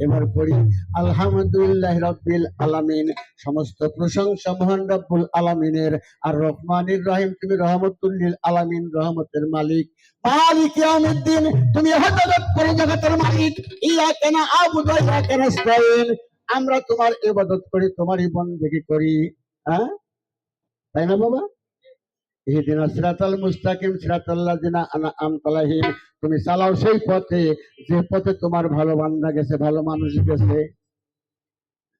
এবার পড়ি, আলহামদুলিল্লাহ রব্বিল আলামিন। সমস্ত প্রশংসা মহান রব্বুল আলামিনের। আর রহমানির রহিম, তুমি রহমতুল্লিল আলামিন, রহমতের মালিক। মালিক ইয়াউমিদ্দিন, তুমি হযরত করে জগতের মালিক। ইয়াকা না'বুদু ওয়া ইয়াকা নাস্তাঈন। আমরা তোমার ইবাদত করি, তোমারই বন্দেগী করি। হ্যাঁ? তাই না বাবা? ইহদিনা সিরাতাল মুস্তাকিম সিরাতাল লাযিনা আন'আমতা আলাইহিম তুমি চালাও সেই পথে, যে পথে তোমার ভালো বান্দা গেছে, ভালো মানুষ গেছে।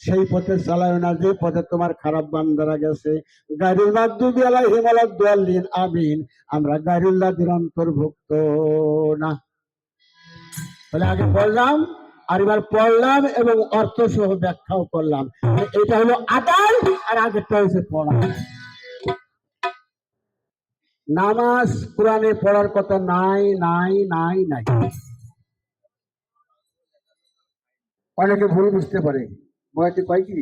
সেই পথে চালায় না, যে পথে তোমার খারাপ বান্দারা গেছে। গাড়ির মাকদুবি আলাইহিম ওয়ালাদ-দাল্লিন, আমিন। আমরা গাড়িল্লাদের অন্তর্ভুক্ত না। তাহলে আগে পড়লাম, আর এবার পড়লাম এবং অর্থ সহ ব্যাখ্যাও করলাম। এটা হলো আদায় আর আগেরটা হচ্ছে পড়া। নামাজ কোরআনে পড়ার কথা নাই নাই নাই নাই। অনেকে ভুল বুঝতে পারে। বয়াতে কয় কি?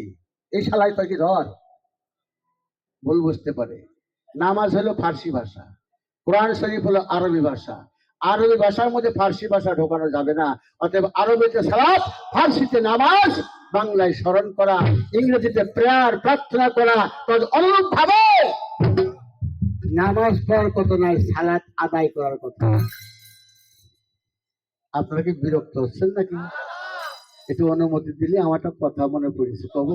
এই শালায় কয় কি ধর? ভুল বুঝতে পারে। নামাজ হলো ফার্সি ভাষা। কোরআন শরীফ হলো আরবি ভাষা। আরবি ভাষার মধ্যে ফার্সি ভাষা ঢোকানো যাবে না। অতএব আরবিতে সালাত, ফার্সিতে নামাজ, বাংলায় স্মরণ করা, ইংরেজিতে প্রেয়ার, প্রার্থনা করা অনুরূপ ভাবে নামাজ পড়ার কথা নাই সালাদ আদায় করার কথা। আপনারা কি বিরক্ত হচ্ছেন নাকি? একটু অনুমতি দিলে আমারটা একটা কথা মনে পড়েছে। কব